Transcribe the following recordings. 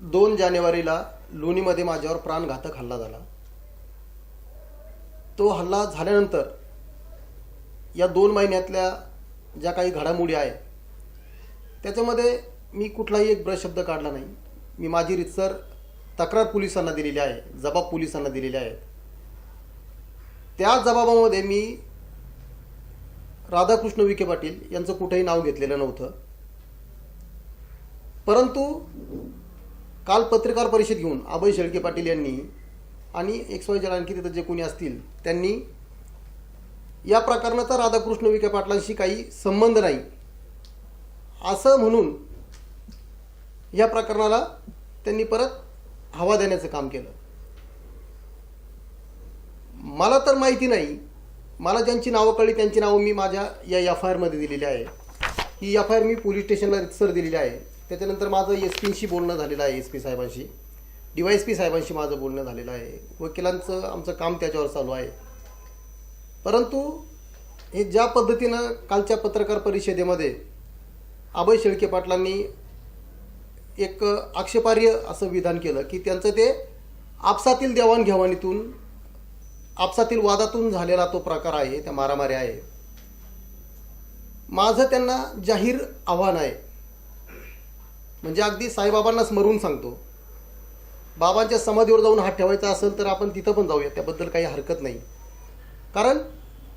दोन जानेवारीला लोणीमध्ये माझ्यावर प्राणघातक हल्ला झाला. तो हल्ला झाल्यानंतर या दोन महिन्यातल्या ज्या काही घडामोडी आहेत त्याच्यामध्ये मी कुठलाही एक ब्रश शब्द काढला नाही. मी माझी रितसर तक्रार पोलिसांना दिलेली आहे जबाब पोलिसांना दिलेले आहेत. त्या जबाबामध्ये मी राधाकृष्ण विखे पाटील यांचं कुठेही नाव घेतलेलं नव्हतं. परंतु काल पत्रकार परिषद घेऊन अभय शेळके पाटील यांनी आणि एक्स वाय आणखी तिथं जे कोणी असतील त्यांनी या प्रकरणाचा राधाकृष्ण विखे पाटलांशी काही संबंध नाही. असं म्हणून या प्रकरणाला त्यांनी परत हवा देण्याचं काम केलं. मला तर माहिती नाही मला ज्यांची नावं कळली त्यांची नावं मी माझ्या या एफ आय आरमध्ये दिलेली आहे. ही एफ आय आर मी पोलीस स्टेशनला रितसर दिलेली आहे. त्याच्यानंतर माझं एस पीशी बोलणं झालेलं आहे एस पी साहेबांशी. डी वाय एस पी साहेबांशी माझं बोलणं झालेलं आहे. वकिलांचं आमचं काम त्याच्यावर चालू आहे. परंतु हे ज्या पद्धतीनं कालच्या पत्रकार परिषदेमध्ये अभय शेळके पाटलांनी एक आक्षेपार्ह असं विधान केलं की त्यांचं ते आपसातील देवाणघेवाणीतून आपसातील वादातून झालेला तो प्रकार आहे त्या मारामारी आहे. माझं त्यांना जाहीर आव्हान आहे. म्हणजे अगदी साईबाबांना स्मरून सांगतो. बाबांच्या समाधीवर जाऊन हात ठेवायचा असेल तर आपण तिथं पण जाऊया त्याबद्दल काही हरकत नाही. कारण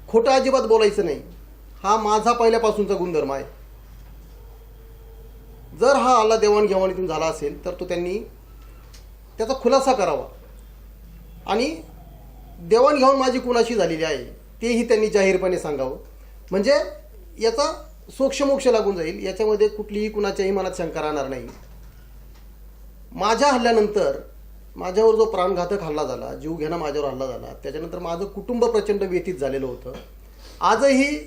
खोटं अजिबात बोलायचं नाही. हा माझा पहिल्यापासूनचा गुणधर्म आहे. जर हा आला देवाणघेवाणीतून झाला असेल तर तो त्यांनी त्याचा खुलासा करावा. आणि देवाणघेवाण माझी कुणाशी झालेली आहे तेही त्यांनी जाहीरपणे सांगावं. म्हणजे याचा सोक्षमोक्ष लागून जाईल. याच्यामध्ये कुठलीही कुणाच्याही मनात शंका राहणार नाही. माझ्या हल्ल्यानंतर माझ्यावर जो प्राणघातक हल्ला झाला जीव घेणं माझ्यावर हल्ला झाला त्याच्यानंतर माझं कुटुंब प्रचंड व्यतीत झालेलं होतं. आजही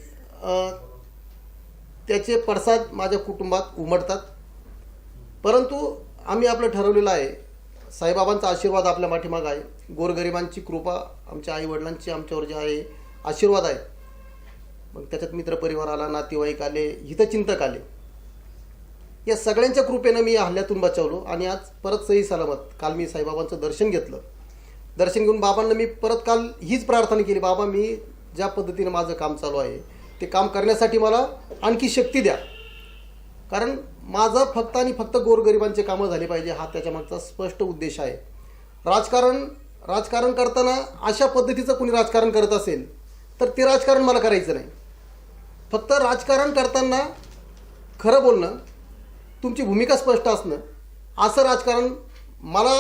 त्याचे पडसाद माझ्या कुटुंबात उमटतात. परंतु आम्ही आपलं ठरवलेलं आहे. साईबाबांचा आशीर्वाद आपल्या पाठीमाग आहे. गोरगरिबांची कृपा आमच्या आईवडिलांची आमच्यावर जे आहे आशीर्वाद आहेत मग त्याच्यात मित्रपरिवार आला नातेवाईक आले हितचिंतक आले. या सगळ्यांच्या कृपेनं मी या हल्ल्यातून बचावलो आणि आज परत सही सलामत काल मी साईबाबांचं दर्शन घेतलं. दर्शन घेऊन बाबांना मी परत काल हीच प्रार्थना केली बाबा मी ज्या पद्धतीनं माझं काम चालू आहे ते काम करण्यासाठी मला आणखी शक्ती द्या. कारण माझा फक्त आणि फक्त गोरगरिबांचे कामं झाले पाहिजे हा त्याच्यामागचा स्पष्ट उद्देश आहे. राजकारण राजकारण करताना अशा पद्धतीचं कुणी राजकारण करत असेल तर ते राजकारण मला करायचं नाही. फक्त राजकारण करताना खरं बोलणं तुमची भूमिका स्पष्ट असणं असं राजकारण मला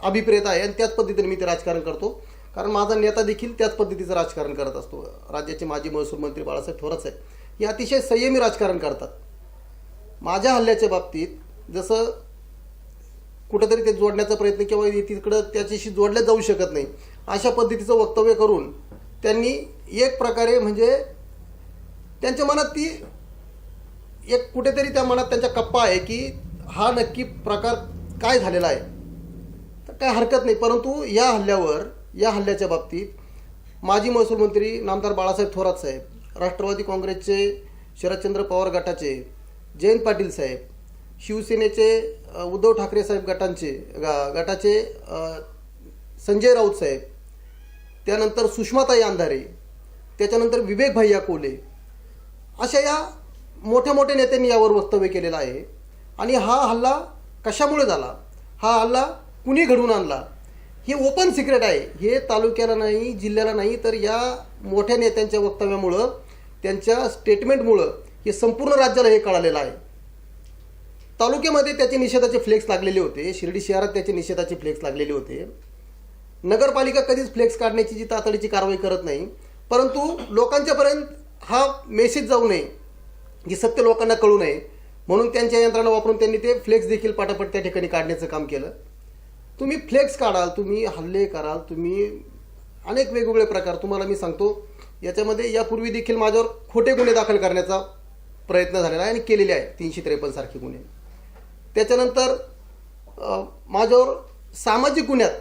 अभिप्रेत आहे आणि त्याच पद्धतीने मी ते राजकारण करतो. कारण माझा नेता देखील त्याच पद्धतीचं राजकारण करत असतो. राज्याचे माजी महसूल मंत्री बाळासाहेब थोरात साहेब. हे अतिशय संयमी राजकारण करतात. माझ्या हल्ल्याच्या बाबतीत जसं कुठंतरी ते जोडण्याचा प्रयत्न किंवा तिकडं त्याच्याशी जोडल्या जाऊ शकत नाही अशा पद्धतीचं वक्तव्य करून त्यांनी एक प्रकारे म्हणजे त्यांच्या मनात ती एक कुठेतरी त्या मनात त्यांच्या कप्पा आहे की हा नक्की प्रकार काय झालेला आहे. तर काय हरकत नाही. परंतु या हल्ल्यावर या हल्ल्याच्या बाबतीत माजी महसूल मंत्री नामदार बाळासाहेब थोरात साहेब राष्ट्रवादी काँग्रेसचे शरदचंद्र पवार गटाचे जयंत पाटील साहेब शिवसेनेचे उद्धव ठाकरे साहेब गटांचे गा- गटाचे संजय राऊत साहेब त्यानंतर सुषमाताई अंधारे त्याच्यानंतर विवेक भैया कोले अशा या मोठ्या मोठ्या नेत्यांनी यावर वक्तव्य केलेलं आहे. आणि हा हल्ला कशामुळे झाला? हा हल्ला कुणी घडवून आणला? हे ओपन सिक्रेट आहे. हे तालुक्याला नाही जिल्ह्याला नाही तर या मोठ्या नेत्यांच्या वक्तव्यामुळं त्यांच्या स्टेटमेंटमुळं हे संपूर्ण राज्याला हे कळालेलं आहे. तालुक्यामध्ये त्याचे निषेधाचे फ्लेक्स लागलेले होते. शिर्डी शहरात त्याचे निषेधाचे फ्लेक्स लागलेले होते. नगरपालिका कधीच फ्लेक्स काढण्याची जी तातडीची कारवाई करत नाही. परंतु लोकांच्यापर्यंत हा मेसेज जाऊ नये जे सत्य लोकांना कळू नये म्हणून त्यांच्या यंत्रणा वापरून त्यांनी ते फ्लेक्स देखील पाटापट त्या ठिकाणी काढण्याचं काम केलं. तुम्ही फ्लेक्स काढाल तुम्ही हल्ले कराल तुम्ही अनेक वेगवेगळे प्रकार तुम्हाला मी सांगतो. याच्यामध्ये यापूर्वी देखील माझ्यावर खोटे गुन्हे दाखल करण्याचा प्रयत्न झालेला आहे आणि केलेले आहे तीनशे त्रेपन्न सारखे गुन्हे. त्याच्यानंतर माझ्यावर सामाजिक गुन्ह्यात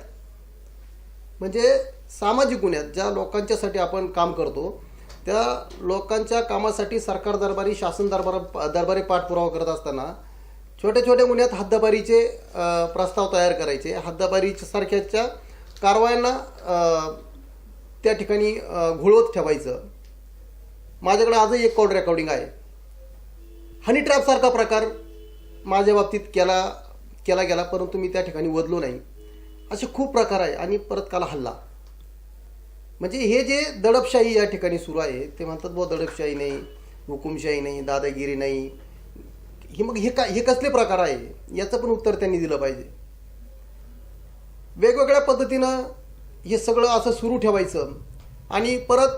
म्हणजे सामाजिक गुन्ह्यात ज्या लोकांच्यासाठी आपण काम करतो त्या लोकांच्या कामासाठी सरकार दरबारी शासन दरबार दरबारी पाठपुरावा करत असताना छोट्या छोट्या गुन्ह्यात हद्दपारीचे प्रस्ताव तयार करायचे. हद्दपारीच्या सारख्याच्या कारवायांना त्या ठिकाणी घुळवत घोळवत ठेवायचं. माझ्याकडे आजही एक कॉल रेकॉर्डिंग आहे. हनी ट्रॅपसारखा प्रकार माझ्या बाबतीत केला केला गेला परंतु मी त्या ठिकाणी वदलो नाही. असे खूप प्रकार आहे आणि परत काला हल्ला. म्हणजे हे जे दडपशाही या ठिकाणी सुरू आहे ते म्हणतात बुवा दडपशाही नाही हुकुमशाही नाही दादागिरी नाही. हे मग हे का हे कसले प्रकार आहे? याचं पण उत्तर त्यांनी दिलं पाहिजे. वेगवेगळ्या पद्धतीनं हे सगळं असं सुरू ठेवायचं. आणि परत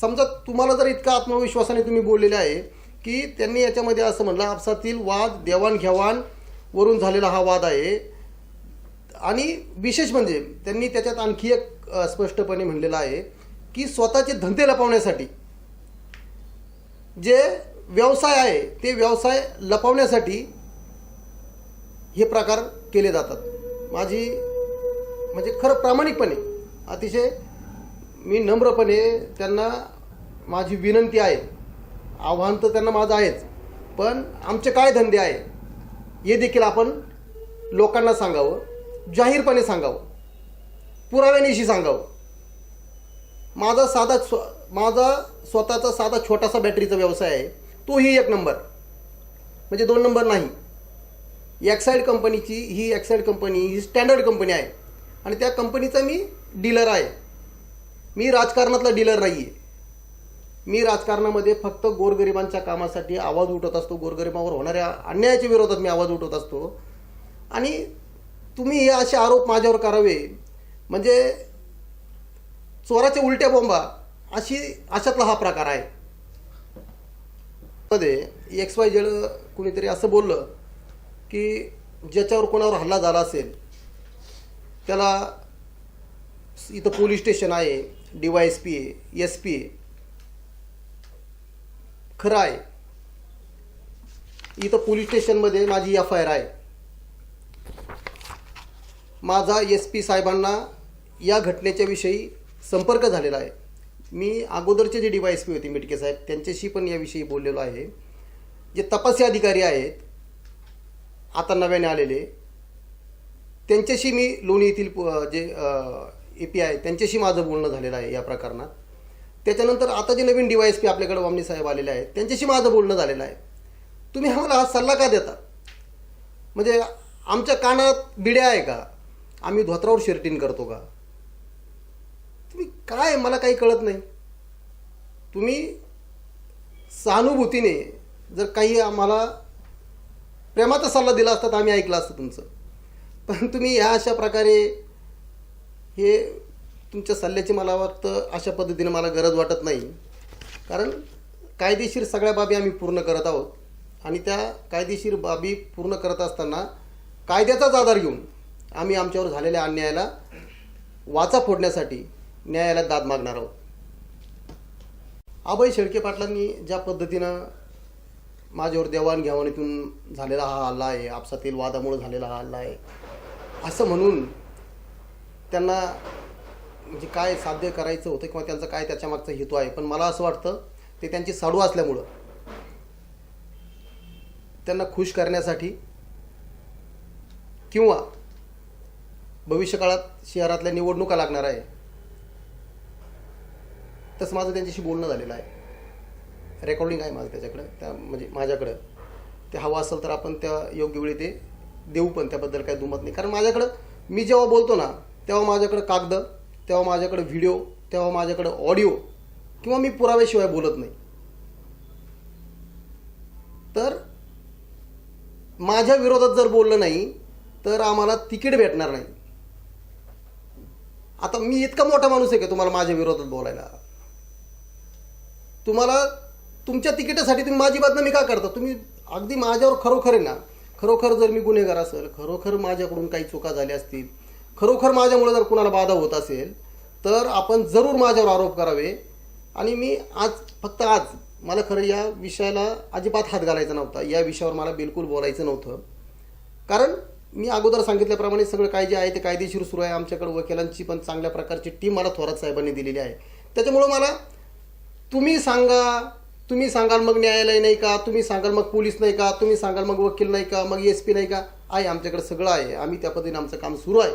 समजा तुम्हाला जर इतका आत्मविश्वासाने तुम्ही बोललेले आहे की त्यांनी याच्यामध्ये असं म्हणलं आपसातील वाद देवाणघेवाण वरून झालेला हा वाद आहे. आणि विशेष म्हणजे त्यांनी त्याच्यात आणखी एक स्पष्टपणे म्हणलेलं आहे की स्वतःचे धंदे लपवण्यासाठी जे व्यवसाय आहे ते व्यवसाय लपवण्यासाठी हे प्रकार केले जातात. माझी म्हणजे खरं प्रामाणिकपणे अतिशय मी नम्रपणे त्यांना माझी विनंती आहे. आव्हान तर त्यांना माझं आहेच पण आमचे काय धंदे आहे हे देखील आपण लोकांना सांगावं जाहीरपणे सांगावं. पुराव्यानिशी सांगावं. माझा साधा स्व माझा स्वतःचा साधा छोटासा बॅटरीचा व्यवसाय आहे. तोही एक नंबर म्हणजे दोन नंबर नाही. एक्साईड कंपनीची ही एक्साईड कंपनी ही स्टँडर्ड कंपनी आहे. आणि त्या कंपनीचा मी डीलर आहे. मी राजकारणातला डीलर नाही आहे मी राजकारणामध्ये फक्त गोरगरिबांच्या कामासाठी आवाज उठवत असतो. गोरगरिबांवर होणाऱ्या अन्यायाच्या विरोधात मी आवाज उठवत असतो. आणि तुम्ही हे असे आरोप माझ्यावर करावे म्हणजे चोराच्या उलट्या बोंबा अशी अशातला हा प्रकार आहे. मध्ये एक्स वाय जेड कुणीतरी असं बोललं की ज्याच्यावर कोणावर हल्ला झाला असेल त्याला इथं पोलीस स्टेशन आहे डी वाय एस पी आहे एस पी आहे. खरं आहे. इथं पोलीस स्टेशनमध्ये माझी एफ आय आर आहे. माझा एस पी साहेबांना या घटनेच्या विषयी संपर्क झालेला आहे. मी अगोदरचे जे डी वाय एस पी होते मिटके साहेब त्यांच्याशी पण याविषयी बोललेलो आहे. जे तपासी अधिकारी आहेत आता नव्याने आलेले त्यांच्याशी मी लोणी येथील जे ए पी आहे त्यांच्याशी माझं बोलणं झालेलं आहे या प्रकरणात. त्याच्यानंतर आता जे नवीन डी वाय एस पी आपल्याकडे वामणी साहेब आलेले आहेत त्यांच्याशी माझं बोलणं झालेलं आहे. तुम्ही आम्हाला हा सल्ला का देता? म्हणजे आमच्या कानात बिड्या आहे का? आम्ही धोत्रावर शर्टिंग करतो का? तुम्ही काय मला काही कळत नाही. तुम्ही सहानुभूतीने जर काही आम्हाला प्रेमाचा सल्ला दिला असता तर आम्ही ऐकलं असतं तुमचं. पण तुम्ही ह्या अशा प्रकारे हे तुमच्या सल्ल्याची मला वाटतं अशा पद्धतीने मला गरज वाटत नाही. कारण कायदेशीर सगळ्या बाबी आम्ही पूर्ण करत आहोत. आणि त्या कायदेशीर बाबी पूर्ण करत असताना कायद्याचाच आधार घेऊन आम्ही आमच्यावर झालेल्या अन्यायाला वाचा फोडण्यासाठी न्यायाला दाद मागणार आहोत. अभय शेळके पाटलांनी ज्या पद्धतीनं माझ्यावर देवाणघेवाणीतून झालेला हा हल्ला आहे आपसातील वादामुळे झालेला हा हल्ला आहे असं म्हणून त्यांना म्हणजे काय साध्य करायचं होतं किंवा त्यांचा काय त्याच्यामागचा हेतू आहे पण मला असं वाटतं ते त्यांची साडू असल्यामुळं त्यांना खुश करण्यासाठी किंवा भविष्यकाळात शहरातल्या निवडणुका लागणार आहे. तसं माझं त्यांच्याशी बोलणं झालेलं आहे. रेकॉर्डिंग आहे माझं त्याच्याकडं त्या म्हणजे माझ्याकडं. ते हवं असेल तर आपण त्या योग्य वेळी ते देऊ पण त्याबद्दल काही दुमत नाही. कारण माझ्याकडं मी जेव्हा बोलतो ना तेव्हा माझ्याकडं कागद तेव्हा माझ्याकडं व्हिडिओ तेव्हा माझ्याकडं ऑडिओ किंवा मी पुराव्याशिवाय बोलत नाही. तर माझ्या विरोधात जर बोललं नाही तर आम्हाला तिकीट भेटणार नाही. आता मी इतका मोठा माणूस आहे का तुम्हाला माझ्या विरोधात बोलायला? तुम्हाला तुमच्या तिकिटासाठी तुम्ही माझी बदनामी का करता? तुम्ही अगदी माझ्यावर खरोखर आहे ना खरोखर जर मी गुन्हेगार असेल खरोखर माझ्याकडून काही चुका झाल्या असतील खरोखर माझ्यामुळे जर कुणाला बाधा होत असेल तर आपण जरूर माझ्यावर आरोप करावे. आणि मी आज फक्त आज मला खरं या विषयाला अजिबात हात घालायचा नव्हता. या विषयावर मला बिलकुल बोलायचं नव्हतं. कारण मी अगोदर सांगितल्याप्रमाणे सगळं काय जे आहे ते कायदेशीर सुरू आहे आमच्याकडे वकिलांची पण चांगल्या प्रकारची टीम मला थोरात साहेबांनी दिलेली आहे. त्याच्यामुळं मला तुम्ही सांगा तुम्ही सांगाल मग न्यायालय नाही का तुम्ही सांगाल मग पोलीस नाही का तुम्ही सांगाल मग वकील नाही का मग एस पी नाही का. आहे आमच्याकडे सगळं आहे. आम्ही त्या पद्धतीने आमचं काम सुरू आहे.